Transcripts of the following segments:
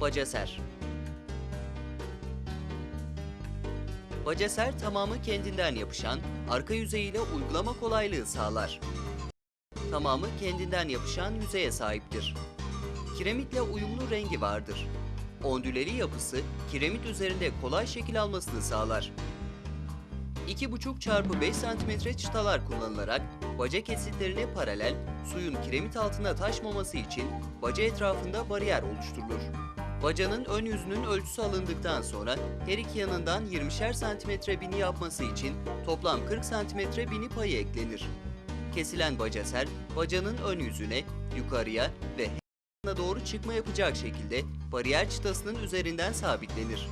Bacaser Bacaser tamamı kendinden yapışan, arka yüzeyiyle uygulama kolaylığı sağlar. Tamamı kendinden yapışan yüzeye sahiptir. Kiremitle uyumlu rengi vardır. Ondüleri yapısı kiremit üzerinde kolay şekil almasını sağlar. 2,5 çarpı 5 cm çıtalar kullanılarak baca kesitlerine paralel suyun kiremit altına taşmaması için baca etrafında bariyer oluşturulur. Bacanın ön yüzünün ölçüsü alındıktan sonra her iki yanından 20'şer santimetre bini yapması için toplam 40 santimetre bini payı eklenir. Kesilen bacaser bacanın ön yüzüne, yukarıya ve her doğru çıkma yapacak şekilde bariyer çıtasının üzerinden sabitlenir.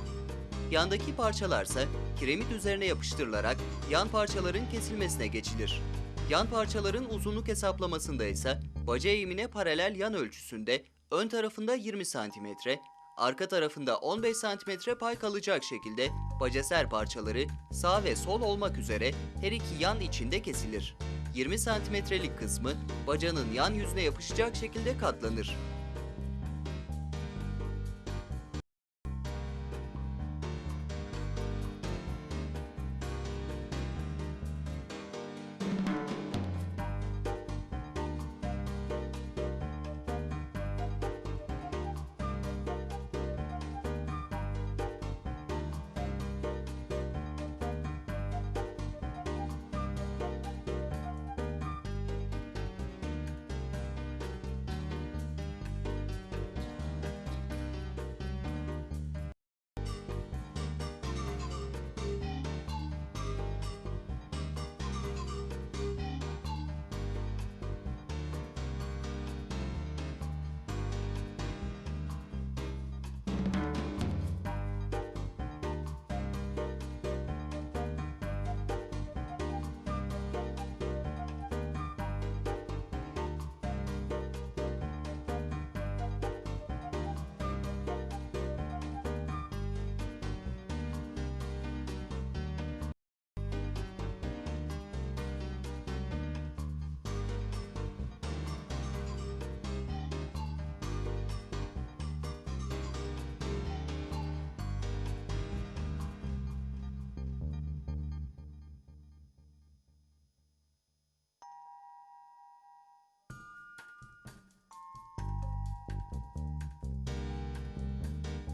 Yandaki parçalarsa kiremit üzerine yapıştırılarak yan parçaların kesilmesine geçilir. Yan parçaların uzunluk hesaplamasında ise baca eğimine paralel yan ölçüsünde ön tarafında 20 cm, arka tarafında 15 cm pay kalacak şekilde bacaser parçaları sağ ve sol olmak üzere her iki yan içinde kesilir. 20 santimetrelik kısmı bacanın yan yüzüne yapışacak şekilde katlanır.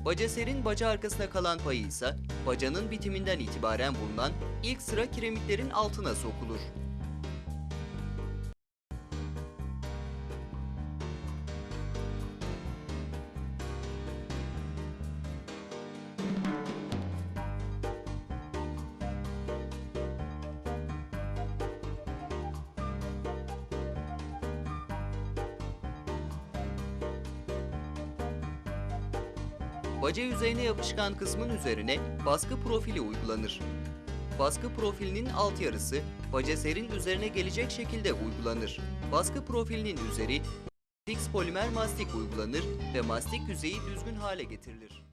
Bacaserin baca arkasına kalan payı ise bacanın bitiminden itibaren bulunan ilk sıra kiremitlerin altına sokulur. Baca yüzeyine yapışkan kısmın üzerine baskı profili uygulanır. Baskı profilinin alt yarısı bacaserin üzerine gelecek şekilde uygulanır. Baskı profilinin üzeri fix polimer mastik uygulanır ve mastik yüzeyi düzgün hale getirilir.